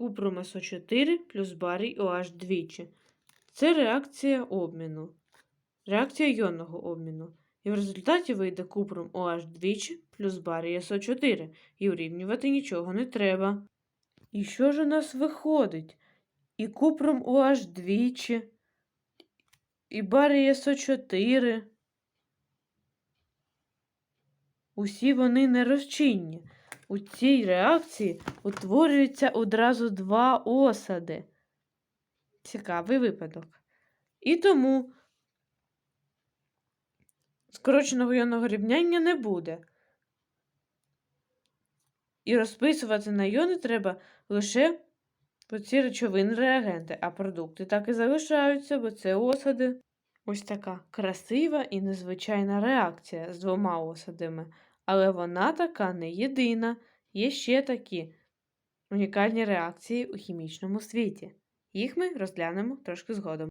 купрум СО4 плюс барій OH двічі. Це реакція обміну. Реакція йонного обміну. І в результаті вийде купрум OH двічі плюс барій СО4. І урівнювати нічого не треба. І що ж у нас виходить? І купрум OH двічі, і барій СО4. Усі вони нерозчинні. У цій реакції утворюються одразу два осади. Цікавий випадок. І тому скороченого йонного рівняння не буде. І розписувати на йони треба лише ці речовини реагенти, а продукти так і залишаються, бо це осади. Ось така красива і незвичайна реакція з двома осадами. Але вона така не єдина. Є ще такі унікальні реакції у хімічному світі. Їх ми розглянемо трошки згодом.